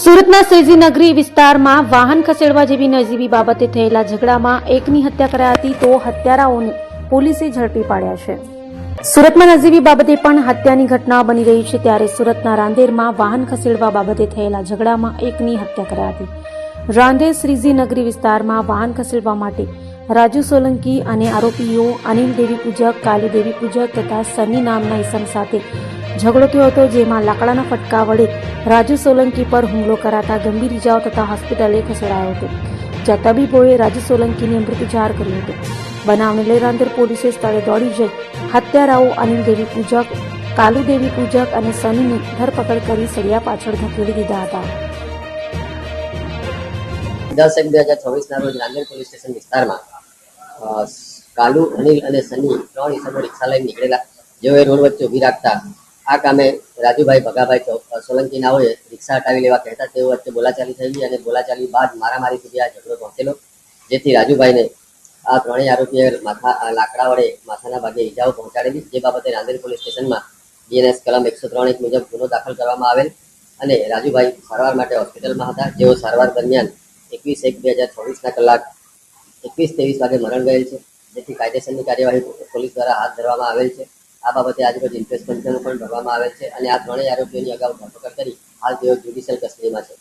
સુરતના સેજી નગરી વિસ્તારમાં વાહન ખસેડવા જેવી નજીવી બાબતે થયેલા ઝઘડામાં એકની હત્યા કરાઈ હતી તો હત્યારાઓને પોલીસે ઝડપી પાડ્યા છે. સુરતમાં નજીવી બાબતે પણ હત્યાની ઘટના બની રહી છે ત્યારે સુરતના રાંદેરમાં વાહન ખસેડવા બાબતે થયેલા ઝઘડામાં એકની હત્યા કરાઈ હતી. રાંદેર શ્રીજી નગરી વિસ્તારમાં વાહન ખસેડવા માટે રાજુ સોલંકી અને આરોપીઓ અનિલ દેવી પૂજક, કાલી દેવી પૂજક તથા સની નામના ઇસમ સાથે ઝઘડો થયો હતો જેમાં લાકડાના ફટકા વડે રાજુ સોલંકી પર હુમલો કરાતા ગંભીર ઇજાઓ તથા હોસ્પિટલે ખસેડાયો હતો. જ્યાં તબીબોએ રાજુ સોલંકીને જાહેર કર્યો હતો. બનાવને લઈ પોલીસે સ્થળે દોડી જઈ હત્યારાઓ અનિલ પૂજક કાલુદેવી પૂજક અને સનીની ધરપકડ કરી સળિયા પાછળ ધકેલી દીધા હતા. દસ એક બે હજાર ચોવીસના રોજ રાંદેર પોલીસ સ્ટેશન વિસ્તારમાં કાલુ, અનિલ અને સની ત્રણ ઈસમો રિક્ષા લઈને નીકળેલા જેઓએ રોડ વચ્ચે ઊભી રાખતા આ કામે રાજુભાઈ ભગાભાઈ ચૌ- અ, સોલંકી રિક્ષા હટાવી લેવા કહેતા તેઓ વચ્ચે બોલાચાલી થઈ અને બોલાચાલી બાદ મારામારી સુધી આ ઝઘડો પહોંચેલો જેથી રાજુભાઈને આ ત્રણેય આરોપીએ માથા લાકડા વડે માથાના ભાગે ઈજાઓ પહોંચાડેલી જે બાબતે નાંદેડ પોલીસ સ્ટેશનમાં ડીએનએસ કલમ એકસો ત્રણ એક મુજબ ગુનો દાખલ કરવામાં આવેલ અને રાજુભાઈ સારવાર માટે હોસ્પિટલમાં હતા. જેઓ સારવાર દરમિયાન એકવીસ એક બે હજાર ચોવીસના કલાક એકવીસ ત્રેવીસ વાગે મરણ ગયેલ છે. જેથી કાયદેસરની કાર્યવાહી પોલીસ દ્વારા હાથ ધરવામાં આવેલ છે. આ બાબતે આજરોજ ઇન્ટરેસ્ટ પંચનામું પણ ભરવામાં આવેલ છે અને આ ત્રણેય આરોપીઓની અગાઉ ધરપકડ કરી હાલ તેઓ જ્યુડિશિયલ કસ્ટડીમાં છે.